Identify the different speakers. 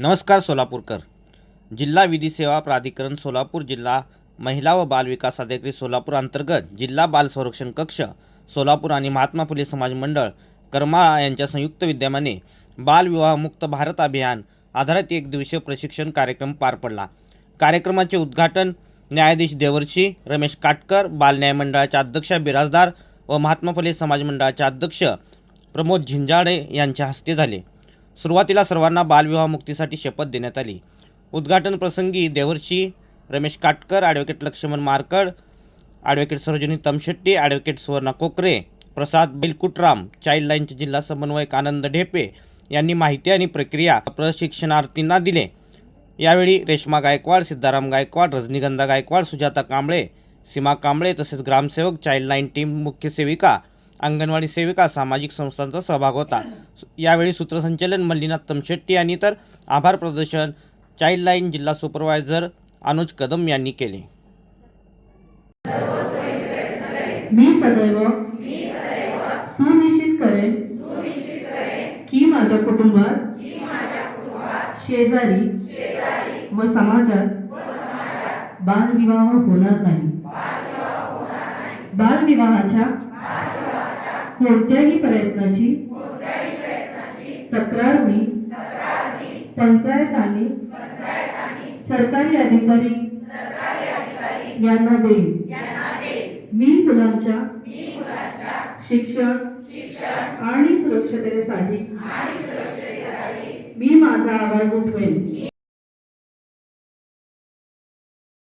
Speaker 1: नमस्कार सोलापूरकर. जिल्हा विधी सेवा प्राधिकरण सोलापूर जिल्हा महिला व बाल विकास अधिकारी सोलापूर अंतर्गत जिल्हा बाल संरक्षण कक्ष सोलापूर आणि महात्मा फुले समाज मंडळ करमाळा यांच्या संयुक्त विद्यमाने बालविवाहमुक्त भारत अभियान आधारित एक दिवसीय प्रशिक्षण कार्यक्रम पार पडला. कार्यक्रमाचे उद्घाटन न्यायाधीश देवर्षी रमेश काटकर बाल न्याय अध्यक्ष बिराजदार व महात्मा फुले समाज मंडळाचे अध्यक्ष प्रमोद झिंजाडे यांच्या हस्ते झाले. सुरुवातीला सर्वांना बालविवाह मुक्तीसाठी शपथ देण्यात आली. उद्घाटन प्रसंगी Devarshi Ramesh Katkar advocate Laxman Markad advocate Sarojini Tamshetti advocate Suvarna Kokare Prasad Bilkutram child लाईनचे जिल्हा समन्वयक आनंद ढेपे यांनी माहिती आणि प्रक्रिया प्रशिक्षणार्थींना दिले. यावेळी रेश्मा गायकवाड सिद्धाराम गायकवाड रजनीगंधा गायकवाड सुजाता कांबळे सीमा कांबळे तसेच ग्रामसेवक चाईल्ड लाईन टीम मुख्य सेविका अंगणवाडी सेविका सामाजिक संस्थांचा सहभाग होता. यावेळी सूत्रसंचालन मल्लीनाथ तमशेट्टी यांनी तर आभार प्रदर्शन चाइल्ड लाईन जिल्हा सुपरवायझर अनुज कदम यांनी केले.
Speaker 2: मी सदैव सुनिश्चित करेन की माझ्या कुटुंबात शेजारी व समाजात बालविवाह होणार नाही. बालविवाहाच्या कोणत्याही प्रयत्नाची तक्रार मी पंचायत आणि सरकारी अधिकारी यांना देईन. मी मुलांच्या शिक्षण आणि सुरक्षतेसाठी मी माझा आवाज उठवेन.